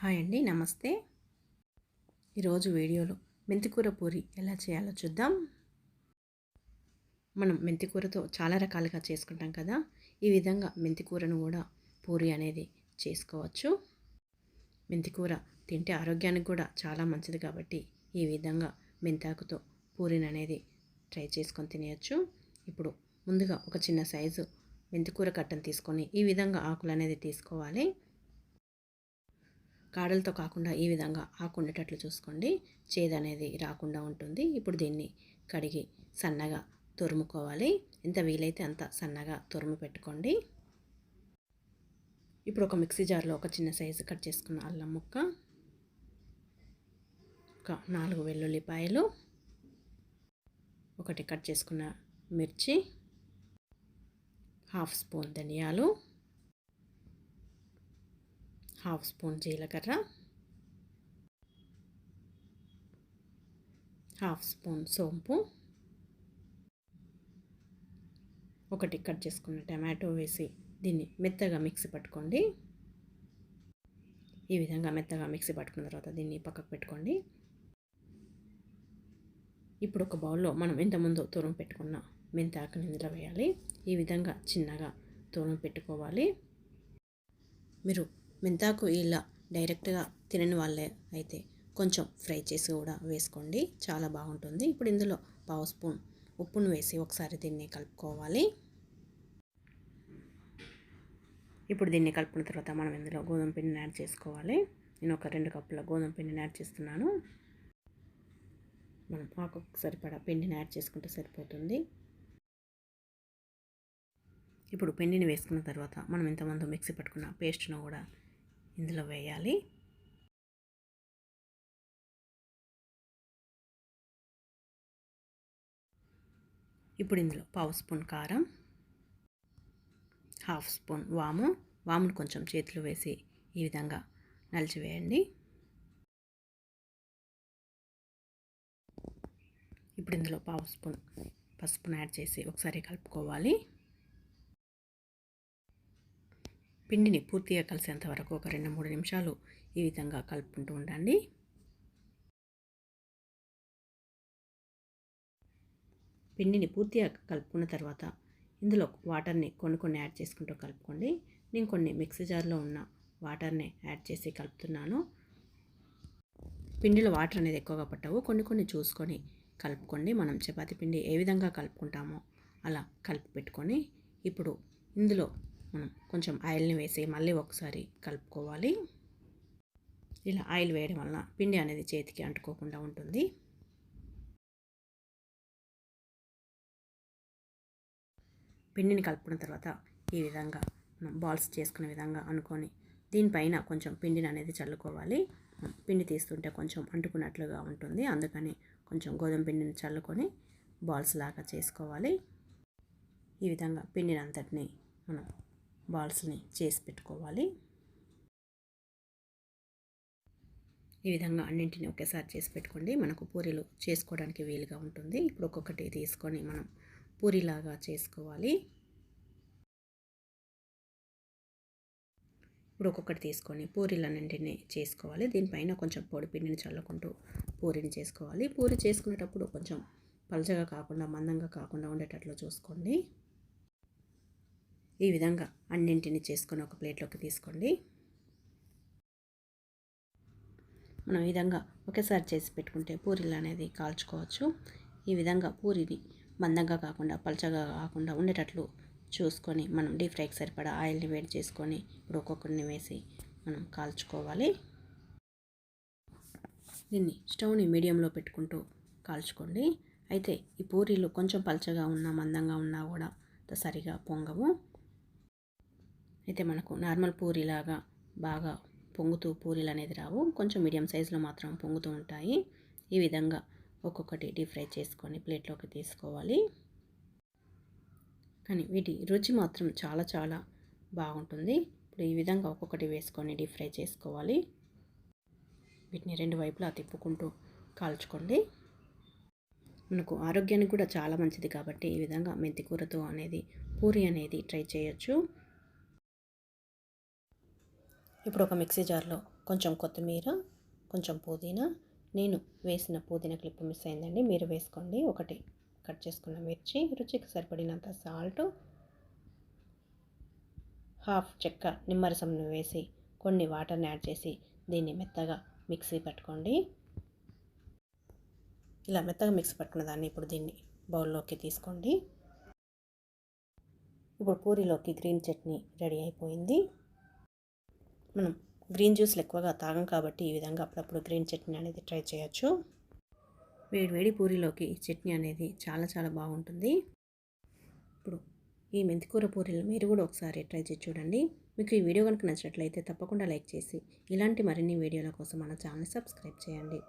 Hi అండి నమస్తే. ఈరోజు వీడియోలో మెంతికూర పూరి ఎలా చేయాలో చూద్దాం. మనం మెంతికూరతో చాలా రకాలుగా చేసుకుంటాం కదా ఈ విధంగా మెంతికూరను కూడా పూరి అనేది చేసుకోవచ్చు. మెంతికూర తింటే ఆరోగ్యానికి కూడా చాలా మంచిది కాబట్టి ఈ విధంగా మెంతాకుతో పూరిని అనేది ట్రై చేసుకొని తినేయచ్చు. ఇప్పుడు ముందుగా ఒక చిన్న సైజు మెంతికూర కట్టను తీసుకొని ఈ విధంగా ఆకులు అనేది తీసుకోవాలి. కాడలతో కాకుండా ఈ విధంగా ఆకుండేటట్లు చూసుకోండి. చేదు అనేది రాకుండా ఉంటుంది. ఇప్పుడు దీన్ని కడిగి సన్నగా తురుముకోవాలి. ఎంత వీలైతే అంత సన్నగా తురుము పెట్టుకోండి. ఇప్పుడు ఒక మిక్సీ జార్లో ఒక చిన్న సైజు కట్ చేసుకున్న అల్లం ముక్క ఒక నాలుగు వెల్లుల్లిపాయలు ఒకటి కట్ చేసుకున్న మిర్చి హాఫ్ స్పూన్ ధనియాలు హాఫ్ స్పూన్ జీలకర్ర హాఫ్ స్పూన్ సోంపు ఒకటి కట్ చేసుకున్న టమాటో వేసి దీన్ని మెత్తగా మిక్సీ పట్టుకోండి. ఈ విధంగా మెత్తగా మిక్సీ పట్టుకున్న తర్వాత దీన్ని పక్కకు పెట్టుకోండి. ఇప్పుడు ఒక బౌల్లో మనం ఇంతకుముందు తురుము పెట్టుకున్న మెంతాకుని ఇందులో వేయాలి. ఈ విధంగా చిన్నగా తురుము పెట్టుకోవాలి. మీరు మెంతాకు ఇలా డైరెక్ట్గా తినని వాళ్ళే అయితే కొంచెం ఫ్రై చేసి కూడా వేసుకోండి. చాలా బాగుంటుంది. ఇప్పుడు ఇందులో పావు స్పూన్ ఉప్పును వేసి ఒకసారి దీన్ని కలుపుకోవాలి. ఇప్పుడు దీన్ని కలుపుకున్న తర్వాత మనం ఇందులో గోధుమ పిండిని యాడ్ చేసుకోవాలి. నేను ఒక రెండు కప్పుల గోధుమ పిండిని యాడ్ చేస్తున్నాను. మనం ఆకు సరిపడా పిండిని యాడ్ చేసుకుంటే సరిపోతుంది. ఇప్పుడు పిండిని వేసుకున్న తర్వాత మనం ఇంతమంది మిక్సీ పట్టుకున్న పేస్ట్ను కూడా ఇందులో వేయాలి. ఇప్పుడు ఇందులో పావు స్పూన్ కారం హాఫ్ స్పూన్ వాము. వామును కొంచెం చేతిలో వేసి ఈ విధంగా నలిచివేయండి ఇప్పుడు ఇందులో పావు స్పూన్ పసుపును యాడ్ చేసి ఒకసారి కలుపుకోవాలి. పిండిని పూర్తిగా కలిసేంత వరకు ఒక రెండు మూడు నిమిషాలు ఈ విధంగా కలుపుకుంటూ ఉండండి. పిండిని పూర్తిగా కలుపుకున్న తర్వాత ఇందులో వాటర్ని కొన్ని కొన్ని యాడ్ చేసుకుంటూ కలుపుకోండి. నేను కొన్ని మిక్సీ జార్లో ఉన్న వాటర్ని యాడ్ చేసి కలుపుతున్నాను. పిండిలో వాటర్ అనేది ఎక్కువగా పట్టవు. కొన్ని కొన్ని చూసుకొని కలుపుకోండి. మనం చపాతి పిండి ఏ విధంగా కలుపుకుంటామో అలా కలిపి పెట్టుకొని ఇప్పుడు ఇందులో మనం కొంచెం ఆయిల్ని వేసి మళ్ళీ ఒకసారి కలుపుకోవాలి. ఇలా ఆయిల్ వేయడం వల్ల పిండి అనేది చేతికి అంటుకోకుండా ఉంటుంది. పిండిని కలుపుకున్న తర్వాత ఈ విధంగా మనం బాల్స్ చేసుకునే విధంగా అనుకొని దీనిపైన కొంచెం పిండిని అనేది చల్లుకోవాలి. పిండి తీస్తుంటే కొంచెం అంటుకున్నట్లుగా ఉంటుంది. అందుకని కొంచెం గోధుమ పిండిని చల్లుకొని బాల్స్ లాగా చేసుకోవాలి. ఈ విధంగా పిండిని అంతటిని మనం బాల్స్ని చేసి పెట్టుకోవాలి. ఈ విధంగా అన్నింటిని ఒకేసారి చేసి పెట్టుకోండి. మనకు పూరీలు చేసుకోవడానికి వీలుగా ఉంటుంది. ఇప్పుడు ఒక్కొక్కటి తీసుకొని మనం పూరిలాగా చేసుకోవాలి. ఇప్పుడు ఒక్కొక్కటి తీసుకొని పూరీలన్నింటినీ చేసుకోవాలి. దీనిపైన కొంచెం పొడి పిండిని చల్లుకుంటూ పూరిని చేసుకోవాలి. పూరి చేసుకునేటప్పుడు కొంచెం పలచగా కాకుండా మందంగా కాకుండా ఉండేటట్లు చూసుకోండి. ఈ విధంగా అన్నింటిని చేసుకొని ఒక ప్లేట్లోకి తీసుకోండి. మనం ఈ విధంగా ఒకేసారి చేసి పెట్టుకుంటే పూరీలు అనేది కాల్చుకోవచ్చు. ఈ విధంగా పూరిని మందంగా కాకుండా పలచగా కాకుండా ఉండేటట్లు చూసుకొని మనం డీప్ ఫ్రైకి సరిపడా ఆయిల్ని వేడి చేసుకొని ఇప్పుడు ఒక్కొక్కరిని వేసి మనం కాల్చుకోవాలి. దీన్ని స్టవ్ని మీడియంలో పెట్టుకుంటూ కాల్చుకోండి. అయితే ఈ పూరీలు కొంచెం పలచగా ఉన్నా మందంగా ఉన్నా కూడా సరిగా పొంగవు. అయితే మనకు నార్మల్ పూరిలాగా బాగా పొంగుతూ పూరీలు అనేది రావు. కొంచెం మీడియం సైజులో మాత్రం పొంగుతూ ఉంటాయి. ఈ విధంగా ఒక్కొక్కటి డీప్ ఫ్రై చేసుకొని ప్లేట్లోకి తీసుకోవాలి. కానీ వీటి రుచి మాత్రం చాలా చాలా బాగుంటుంది. ఇప్పుడు ఈ విధంగా ఒక్కొక్కటి వేసుకొని డీప్ ఫ్రై చేసుకోవాలి. వీటిని రెండు వైపులా తిప్పుకుంటూ కాల్చుకోండి. మనకు ఆరోగ్యానికి కూడా చాలా మంచిది కాబట్టి ఈ విధంగా మెంతికూరతో అనేది పూరి అనేది ట్రై చేయొచ్చు. ఇప్పుడు ఒక మిక్సీ జార్లో కొంచెం కొత్తిమీర కొంచెం పుదీనా నేను వేసిన పుదీనా క్లిప్ మిస్ అయిందండి. మీరు వేసుకోండి. ఒకటి కట్ చేసుకున్న మిర్చి రుచికి సరిపడినంత సాల్ట్ హాఫ్ చెక్క నిమ్మరసంను వేసి కొన్ని వాటర్ని యాడ్ చేసి దీన్ని మెత్తగా మిక్సీ పట్టుకోండి. ఇలా మెత్తగా మిక్సీ పట్టుకున్న దాన్ని ఇప్పుడు దీన్ని బౌల్లోకి తీసుకోండి. ఇప్పుడు పూరిలోకి గ్రీన్ చట్నీ రెడీ అయిపోయింది. మనం గ్రీన్ జ్యూస్లు ఎక్కువగా తాగం కాబట్టి ఈ విధంగా అప్పుడప్పుడు గ్రీన్ చట్నీ అనేది ట్రై చేయొచ్చు. వేడి వేడి పూరీలోకి చట్నీ అనేది చాలా చాలా బాగుంటుంది. ఇప్పుడు ఈ మెంతికూర పూరీలు మీరు కూడా ఒకసారి ట్రై చేసి చూడండి. మీకు ఈ వీడియో కనుక నచ్చినట్లయితే తప్పకుండా లైక్ చేసి ఇలాంటి మరిన్ని వీడియోల కోసం మన ఛానల్ సబ్స్క్రైబ్ చేయండి.